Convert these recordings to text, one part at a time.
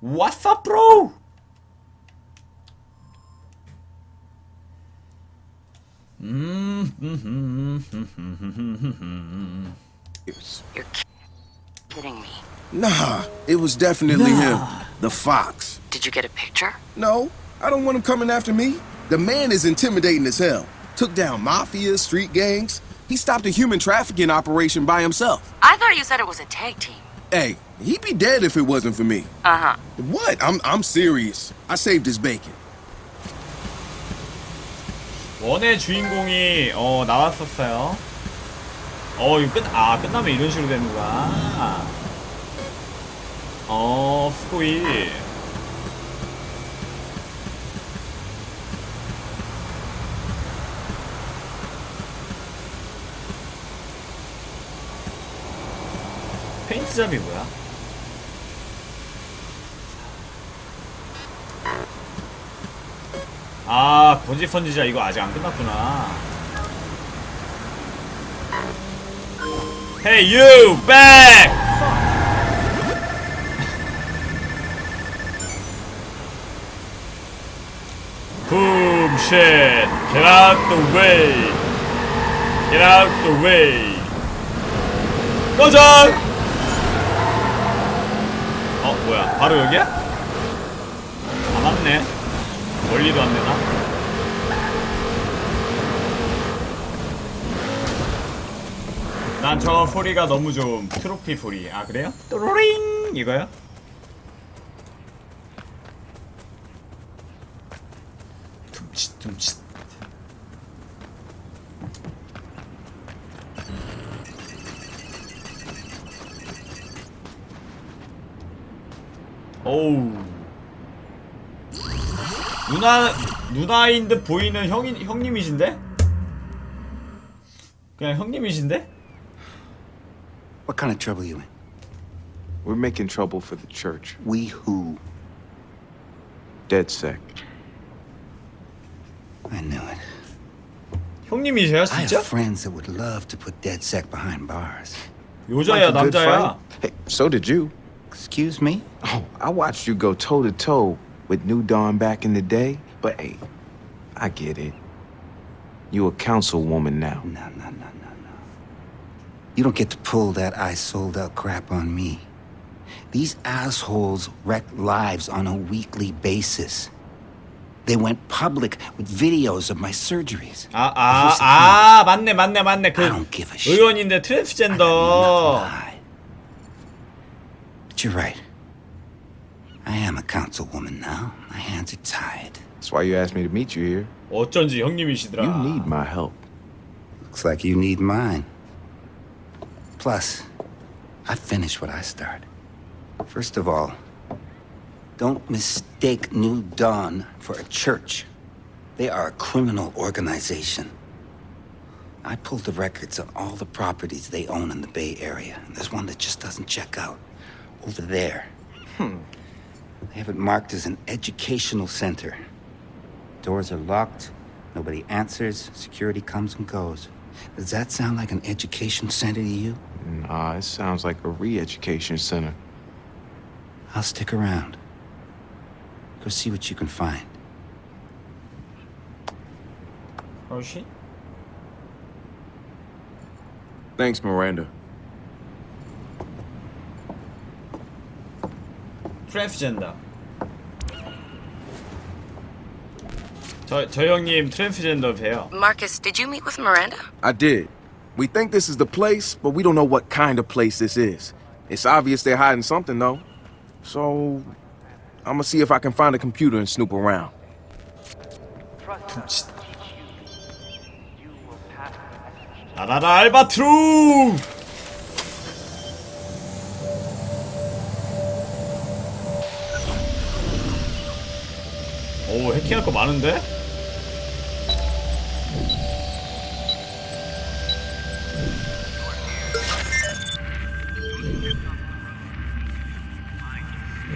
What's up, bro? 음, You're kidding me. Nah, it was definitely him. The fox. Did you get a picture? No, I don't want him coming after me. The man is intimidating as hell. Took down mafia, street gangs. He stopped a human trafficking operation by himself. I thought you said it was a tag team. Hey, he'd be dead if it wasn't for me. Uh huh. What? I'm I'm serious. I saved his bacon. 원의 주인공이 어 나왔었어요. 어 이거 끝아 끝나면 이런 식으로 되는구나. 어 스코이. 페인트잡이 뭐야? 아 고지 선지자 이거 아직 안 끝났구나. Hey you back! Boom shit! Get out the way! Get out the way! 꺼져! 어 뭐야 바로 여기야? 아 맞네 멀리도 안 되나? 난 저 소리가 너무 좀 트로피 소리 아 그래요? 또로링 이거요? 둠칫 둠칫 오우 누나 누나인 듯 보이는 형이 형님이신데? 그냥 형님이신데? What kind of trouble you in? We're making trouble for the church. We who? DedSec. I knew it. 형님이세요 I 진짜? have friends that would love to put DedSec behind bars. 여자야 Like a good 남자야? fight. Hey, so did you. Excuse me? Oh, I watched you go toe to toe with New Dawn back in the day. But hey, I get it. You a councilwoman now. No, no, no, no, no. You don't get to pull that I sold out crap on me. These assholes wreck lives on a weekly basis. They went public with videos of my surgeries. 아, But 아, here's the 아, 맞네, 맞네, 맞네. 그 I don't give a shit. 의원인데 I got nothing to 트랜스젠더. hide. But you're right. I am a councilwoman now. My hands are tied. That's why you asked me to meet you here. 어쩐지 형님이시더라. You need my help. Looks like you need mine. Plus, I finished what I started. First of all, don't mistake New Dawn for a church. They are a criminal organization. I pulled the records on all the properties they own in the Bay Area, and there's one that just doesn't check out. Over there. Hmm. They have it marked as an educational center. Doors are locked, nobody answers, security comes and goes. Does that sound like an education center to you? Nah, it sounds like a re-education center. I'll stick around. Go see what you can find. 훨씬? Thanks, Miranda. 트랜스젠더. 저, 저 형님 트랜스젠더세요. Marcus, did you meet with Miranda? I did. We think this is the place, but we don't know what kind of place this is. It's obvious they're hiding something, though. So, I'm gonna see if I can find a computer and snoop around. 나라라 알바트루! 오 해킹할 거 많은데?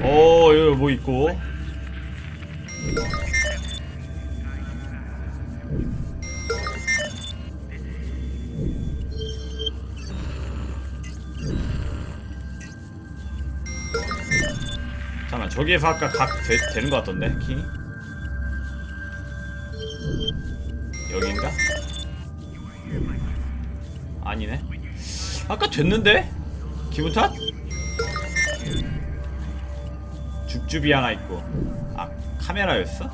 오 여기 뭐 있고 잠깐만 저기에서 아까 각 되, 되는 것 같던데 키 아니네 아까 됐는데? 기분 탓? 줍줍이 하나 있고 아 카메라였어?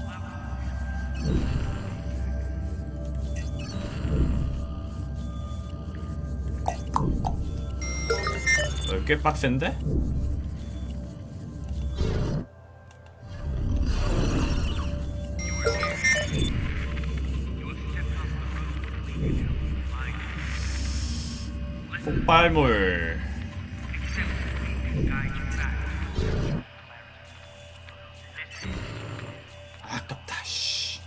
어, 꽤 빡센데? 폭발물 아깝다 씨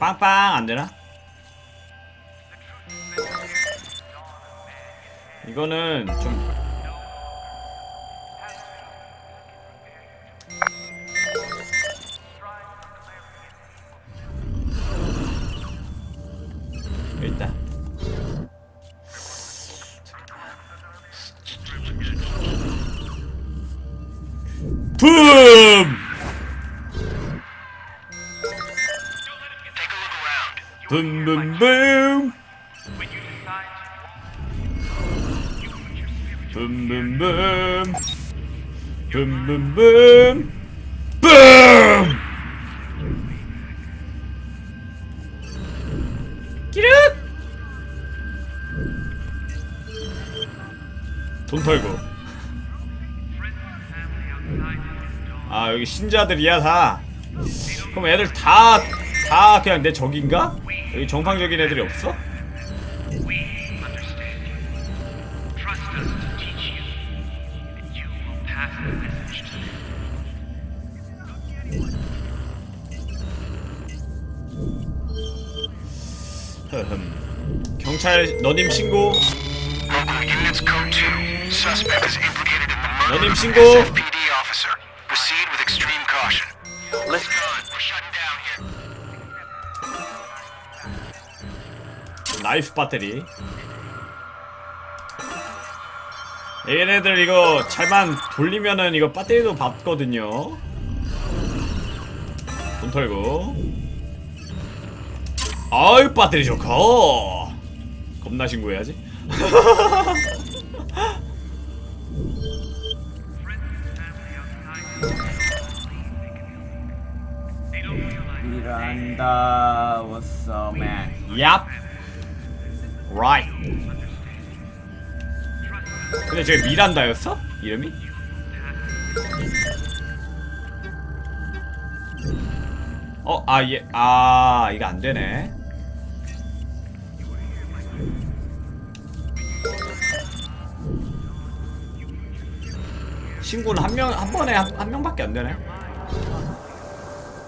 빵빵 안되나? 이거는 좀 붐붐붐 붐! 끼륵! 돈 털고 아 여기 신자들이야 다 그럼 애들 다 다 그냥 내 적인가? 여기 정상적인 애들이 없어? 경찰 너님 신고 Units code 2. Suspect is implicated in the murder 너님 신고. 나이프 배터리 얘네들 이거 잘만 돌리면은 이거 배터리도 받거든요 돈 털고 아유 배터리 좋고 겁나 신고해야지 Miranda, what's up, man? 얍 right 근데 저게 미란다였어? 이름이? 어, 아, 예, 아, 이거 안 되네. 신고는 한 명, 한 번에 한, 한 명밖에 안 되네.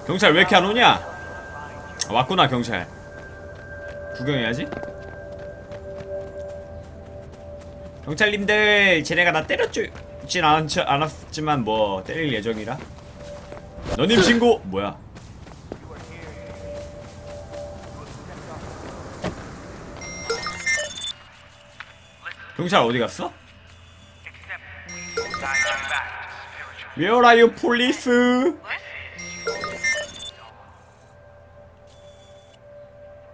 경찰 왜 이렇게 안 오냐? 아, 왔구나, 경찰. 구경해야지. 경찰님들, 쟤네가 나 때렸진 않, 않았지만 뭐 때릴 예정이라. 너님 신고 뭐야? 경찰 어디 갔어? Where are you, police?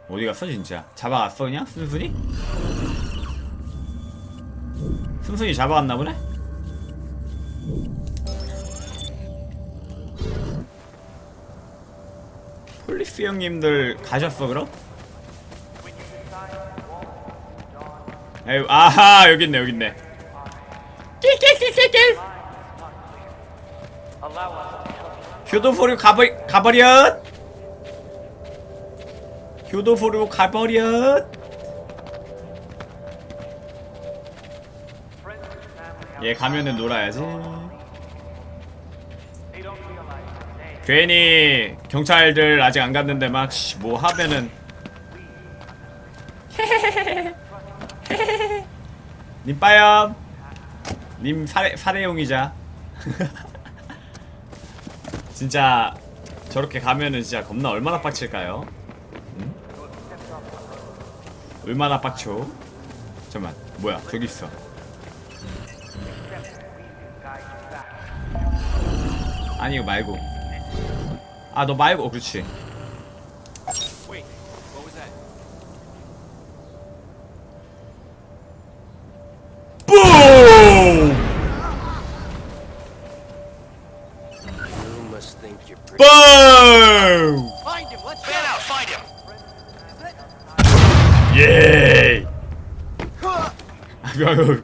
어디 갔어 진짜? 잡아갔어 그냥 순순히? 순순히 잡아갔나 보네? 폴리스 형님들 가셨어 그럼? 에휴 아하 여기 있네 낄낄낄낄낄 휴도포류 가버 가버렸 휴도포류 가버렸 얘 가면은 놀아야지. 괜히 경찰들 아직 안 갔는데 막 뭐 하면은. 님 빠염. 님 사례 사례용이자 진짜 저렇게 가면은 진짜 겁나 얼마나 빡칠까요? 응? 얼마나 빡쳐? 잠만 뭐야 저기 있어 아니 이거 말고 아 너 말고 어, 그렇지 뿜! Fan out, find him. 예. 아유,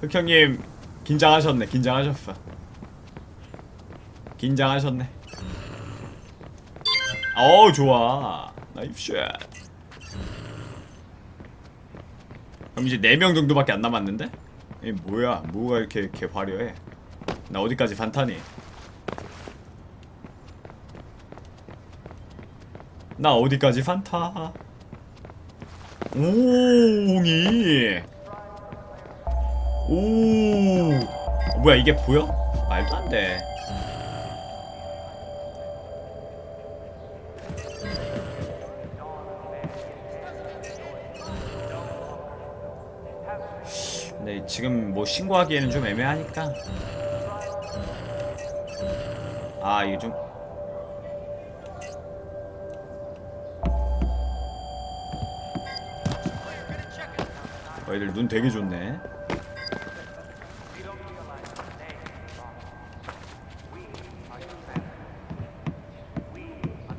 흑형님 긴장하셨네. 긴장하셨어. 긴장하셨네. 어우 좋아. 나이스 샷. 그럼 이제 4명 정도밖에 안 남았는데? 이 뭐야? 뭐가 이렇게 이렇게 화려해? 나 어디까지 반타니? 나 어디까지 판타? 오이 오 어, 뭐야 이게 보여? 말도 안 돼. 근데 지금 뭐 신고하기에는 좀 애매하니까. 아 이게 좀 애들 눈 되게 좋네.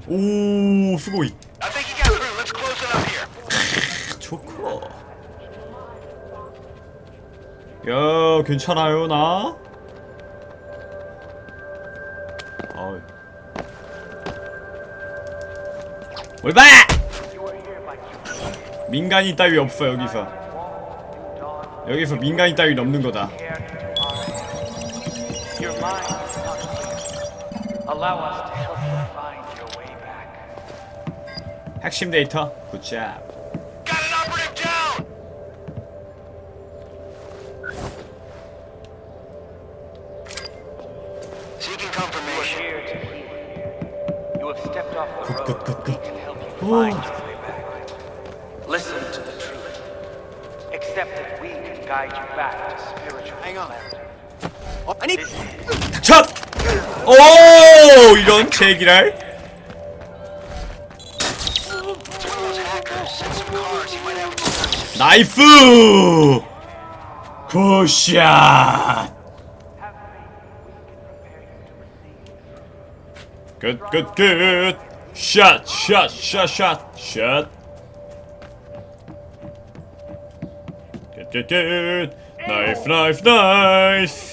오, 수고이. 좋고. 야, 괜찮아요, 나? 어이. 뭘 봐! 민간인 따위 없어, 여기서. 여기서 민간인 따위 넘는 거다. Your mind is not clear. Allow us to help you find your way back. 핵심 데이터, 굿잡. Got an operative down. Seeking Need 첫! 오! 이런 제기랄. 나이스! 굿샷! 굿, 굿, 굿! 샷, 샷, 샷, 샷, 샷! 굿, 굿, 굿! 나이스, 나이스, 나이스!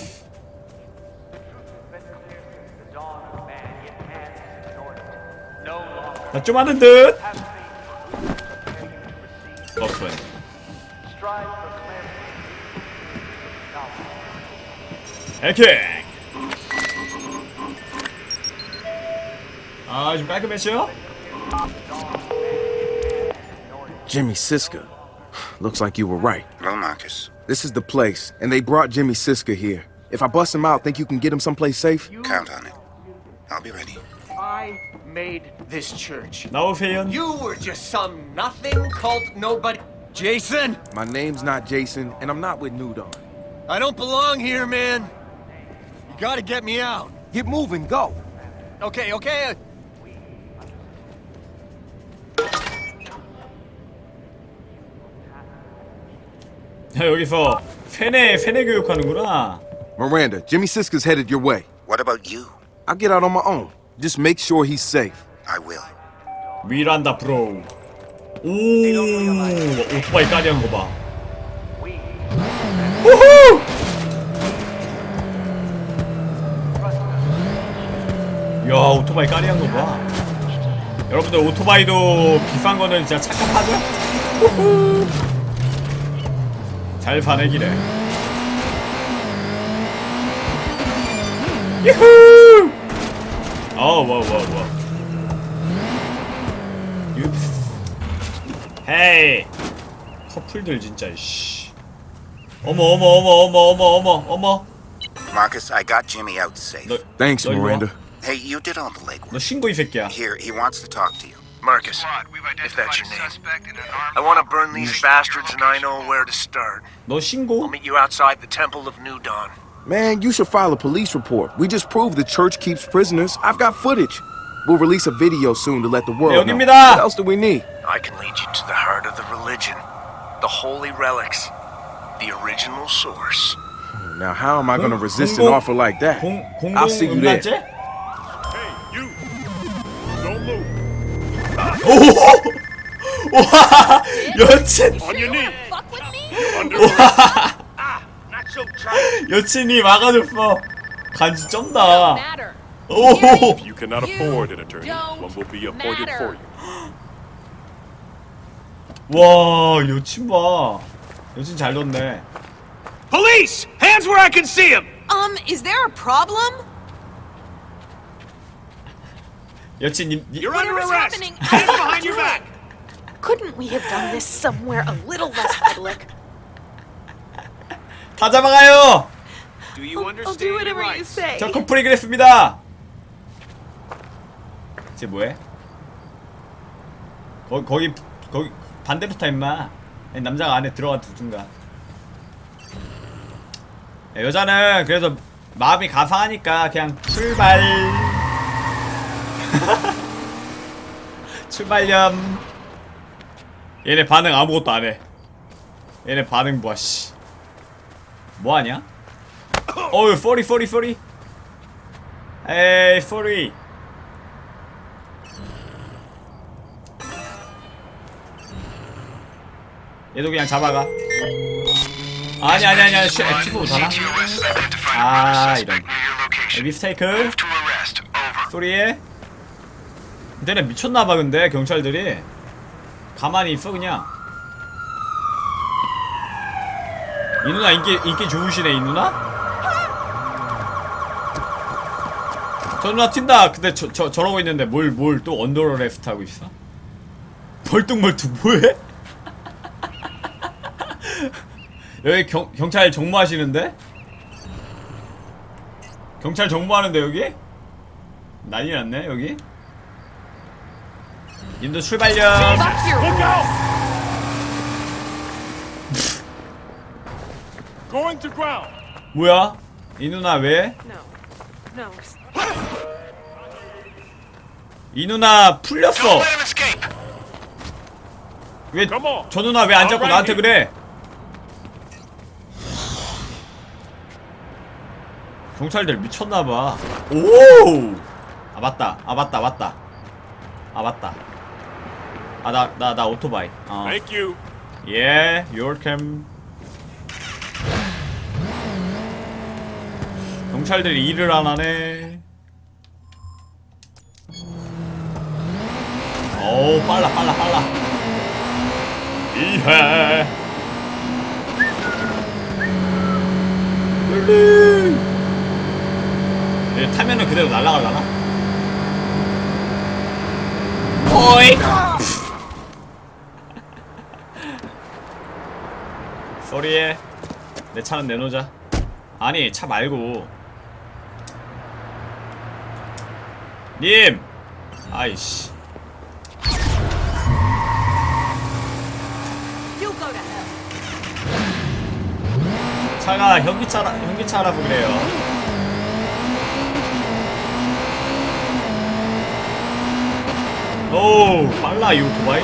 나 좀 하는 듯? have faith. Prepare you to receive. 버픈. Strive for clarity. Knowledge. 해킹! 아, 좀 깔끔했죠? Jimmy Siska. Looks like you were right. Well, Marcus, This is the place, and they brought Jimmy Siska here. If I bust him out, think you can get him someplace safe? count on it. I'll be ready. I made this church. 나오세요. You were just some nothing cult nobody. Jason, My name's not Jason, and I'm not with New Dawn. I don't belong here, man. You gotta get me out. Get moving, go. Okay, okay. 야, 여기서 세뇌, 세뇌 교육하는구나. Miranda, Jimmy Siska's headed your way. What about you? I'll get out on my own. Just make sure he's safe. I will. 미란다 프로. 오, 오토바이 까리한 거 봐. 우후! 야, 오토바이 까리한 거 봐. 여러분들 오토바이도 비싼 거는 진짜 착각하죠? 우후! 잘 반해기래. 유후! 어, 와, 와, 와. 윷스. 헤이 커플들 진짜 씨 어머 어머 어머 어머 어머 어머 어머 Marcus, I got Jimmy out safe. 너, Thanks, 너 이리 와. Miranda. Hey, you did all the legwork. 너 신고 이 새끼야 Here, he wants to talk to you. Marcus, if that's your name. I want to burn these bastards and I know where to start. 너 신고? I'll meet you outside the Temple of New Dawn. Man, you should file a police report. We just proved the church keeps prisoners. I've got footage. We'll release a video soon to let the world know. What else do we need? I can lead you to the heart of the religion. The holy relics. The original source. Now how am I going to resist an offer like that? I'll see you there. Hey, you! Don't move! Oh! On your knees! You're under arrest! 여친이 막아줬어 간지 쩐다. 오 You cannot afford an attorney. One will be appointed for you. 와 여친 봐 여친 잘 뒀네 Police! Hands where I can see them! Um, is there a problem? 여친 님, 님 You're under arrest! happening, Hands behind your back! Couldn't we have done this somewhere a little less public? 다 잡아가요. Do you I'll, I'll do understand your whatever you rights? say. 저 커플이 그랬습니다. 쟤 뭐해? 거, 거기 거기 반대로 타 임마. 아니, 남자가 안에 들어가 두든가 야, 여자는 그래서 마음이 가상하니까 그냥 출발. 출발렴 얘네 반응 아무것도 안 해. 얘네 반응 뭐야 씨 뭐하냐? 어우 40 40 40 에이 40 얘도 그냥 잡아가 아니 아니 아니 아니 슈 F4 못하나? Ah, to arrest. Over. 소리에 얘네 미쳤나봐 근데 경찰들이 가만히 있어 그냥 이 누나 인기 인기 좋으시네 이 누나? 저 누나 튄다 근데 저, 저 저러고 있는데 뭘 뭘 또 언더로 레프트 하고 있어? 벌뚱벌뚱 뭐해? 여기 경, 경찰 정모하시는데? 경찰 정모하는데 여기? 난리 났네 여기 님도 출발렴 Fuck your Going to ground. 뭐야? 이 누나 왜? No. No. 이 누나 풀렸어 let him escape! 왜 Come on. 저 누나 왜 안 잡고. 나한테 그래? 경찰들 미쳤나봐 오! 아 맞다 아 맞다 맞다 아 맞다 아 나 나 나 오토바이 어. Thank you. 예, 요렇 경찰들이 일을 안 하네. 오, 빨라, 빨라, 빨라. 이해. 얘 타면은 그대로 날아갈라나? 오이. 쏘리에 내 차는 내놓자 아니 차 말고 님! 아이씨. 차가 현기차라 현기차라고 그래요. 오 빨라 이 오토바이.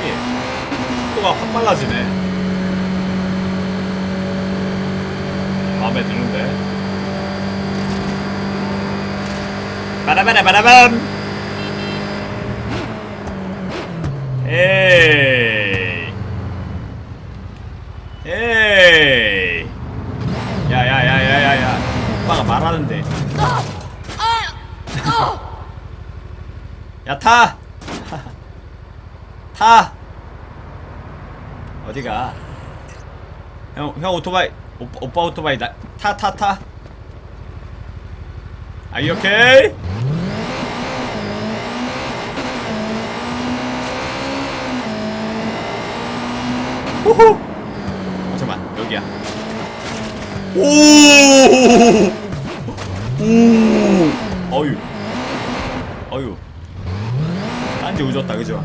속도가 확 빨라지네. 마음에 드는데. 바라바라바라밤 에이 에이 야야야야야야 오빠가 말하는데 야 타! 타! 어디가? 형, 형 오토바이 오빠, 오빠 오토바이 나, 타, 타, 타 아, you okay? 호호! 어, 잠깐만, 여기야. 오! 오! 어유. 어유. 딴지 오졌다, 그죠?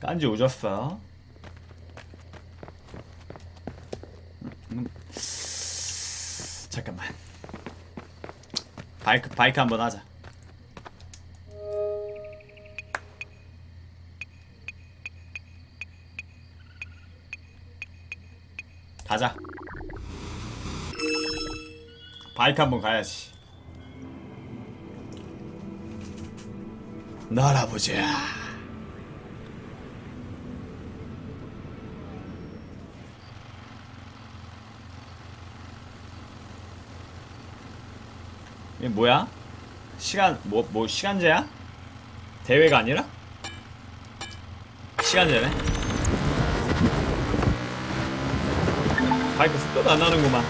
깐지 오졌어. 음, 잠깐만. 바이크 바이크 한번 하자. 가자. 바이크 한번 가야지. 날아보자. 이게 뭐야? 시간 뭐뭐 시간제야? 대회가 아니라? 시간제네. 바이크 속도도 안 나는구만.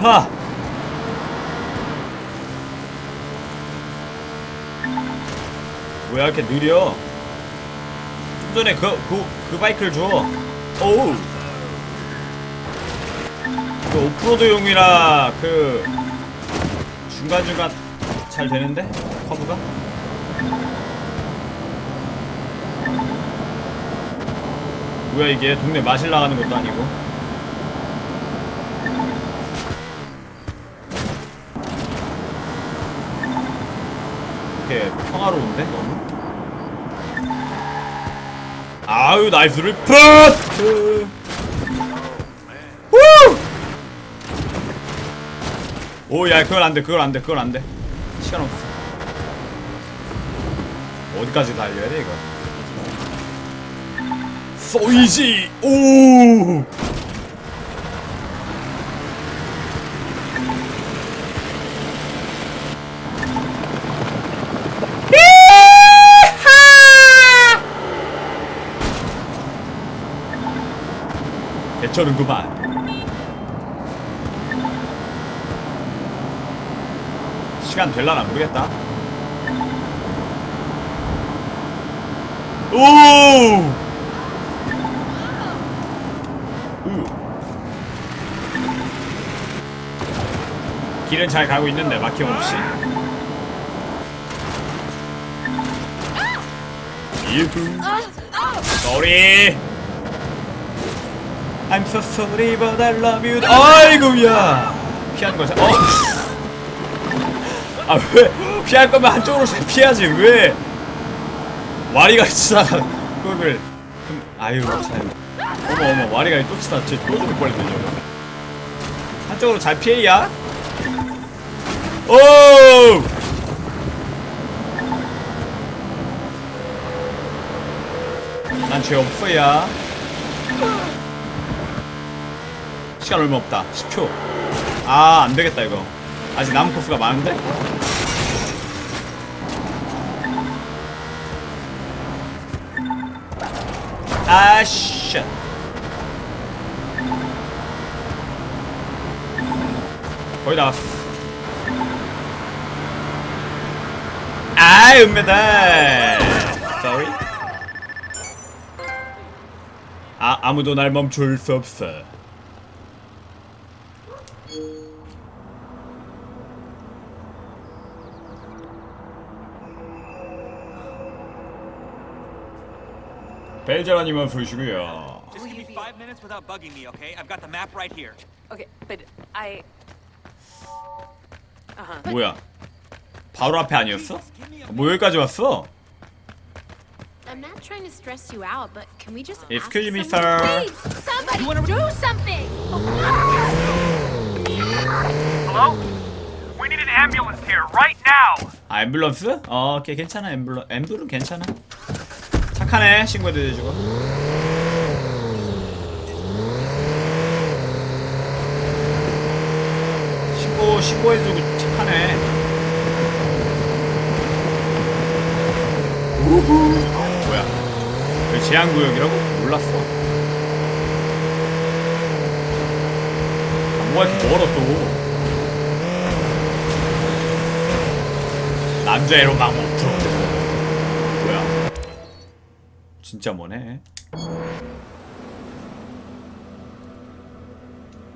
하! 뭐야 이렇게 느려? 좀 전에 그, 그, 그 바이크를 줘. 오우! 그 오프로드용이라 그 중간중간 잘 되는데? 커브가? 뭐야 이게 동네 마실 나가는 것도 아니고 이렇게 평화로운데 너무? 아유 나이스 리프트 오야 그건 안돼 그건 안돼 그건 안돼. 시간 없어. 어디까지 달려야 돼 이거? 쏘이지! 오! 개쩌는구만 시간 될라나 모르겠다. 오! 우. 길은 잘 가고 있는데 막힘 없이. 유후. Sorry. I'm so sorry but I love you. 아이고야 피하는 거지 어. 아 왜? 피할 거면 한쪽으로 잘 피하지 왜? 와리가 치다가 좀 아유 참. 어머 어머 와리가 또 치다 쟤또 죽을 뻔했네 저거. 한쪽으로 잘 피해야? 오 난 죄 없어야. 시간 얼마 없다. 10초. 아 안되겠다 이거 아직 남은 코스가 많은데? 아씨. 거의 다 왔어. 아 은메달. Sorry. 아 아무도 날 멈출 수 없어 벨제라님은 부르시고요 Just give me five minutes without bugging me, okay? I've got the map right here. Okay, but I. Uh huh. 뭐야 바로 앞에 아니었어? 뭐 여기까지 왔어? I'm not trying to stress you out, but can we just Excuse me, sir. Please, somebody do something! Hello? We need an ambulance here right now. 아 앰뷸런스? 어 오케이 괜찮아 앰뷸런 앰뷸는 괜찮아 착하네 친구들 해주고 신고 신고해주고 착하네. 우후. 뭐야? 여기 제한구역이라고? 몰랐어. 아, 뭐가 이렇게 멀어 또? 남자애로 막 못들어 뭐야 진짜 뭐네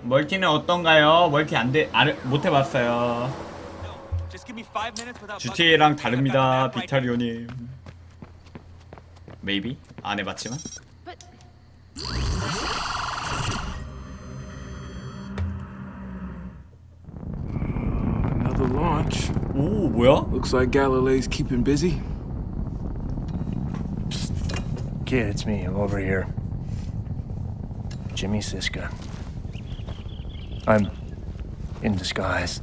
멀티는 어떤가요? 멀티 안돼 안못 해봤어요. GTA랑 다릅니다, 비타리오님. Maybe 안 해봤지만. 오 뭐야? Looks like Galileo's keeping busy. Kid, it's me. I'm over here. Jimmy Siska. I'm in disguise.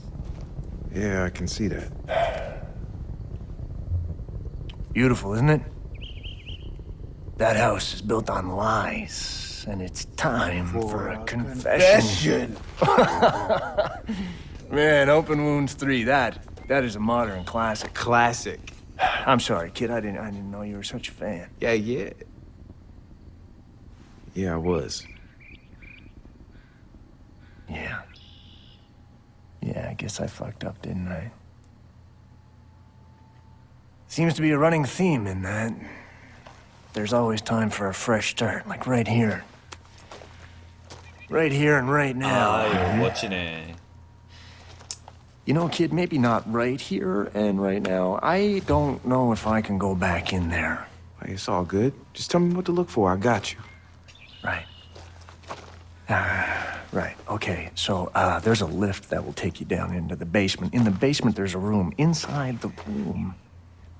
Yeah, I can see that. Beautiful, isn't it? That house is built on lies, and it's time for, a confession. Man, Open Wounds 3, that that is a modern classic. Classic. I'm sorry, kid. I didn't I didn't know you were such a fan. Yeah, yeah. Yeah, I was. Yeah. Yeah, I guess I fucked up, didn't I? Seems to be a running theme in that. There's always time for a fresh start, like right here. Right here and right now. 아유 멋지네. You know, kid, maybe not right here and right now. I don't know if I can go back in there. Hey, it's all good. Just tell me what to look for. I got you. Right. Ah, right. Okay. So uh, there's a lift that will take you down into the basement. In the basement, there's a room. Inside the room,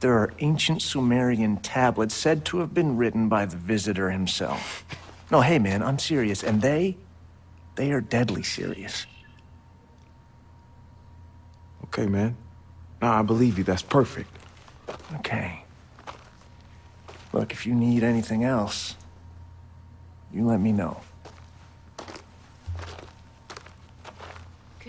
there are ancient Sumerian tablets said to have been written by the visitor himself. No, hey, man, I'm serious. And they, they are deadly serious. Okay, man. Nah, I believe you. That's perfect. Okay. Look, if you need anything else, you let me know.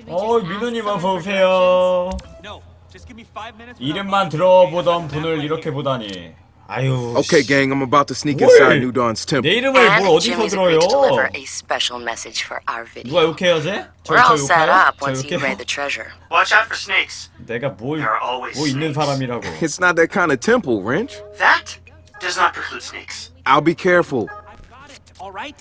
어 민호님 어서 오세요. No, just give me five minutes. without 이름만 들어보던 분을 이렇게 보다니. 아유. Okay, 씨. gang, I'm about to sneak 뭘? inside New Dawn's 내 temple. 이름을 And 뭘 어디서 Jimmy's 들어요? agreed to deliver a special message for our video. 누가 욕해요, 쟤? 저, We're 저 all set 욕해요? up 저 once you 욕해요? raid the treasure. Watch out for snakes. 내가 뭘, There are always 뭐 있는 snakes. 사람이라고. It's not that kind of temple, Wrench. That does not preclude snakes. I'll be careful. I've got it. All right.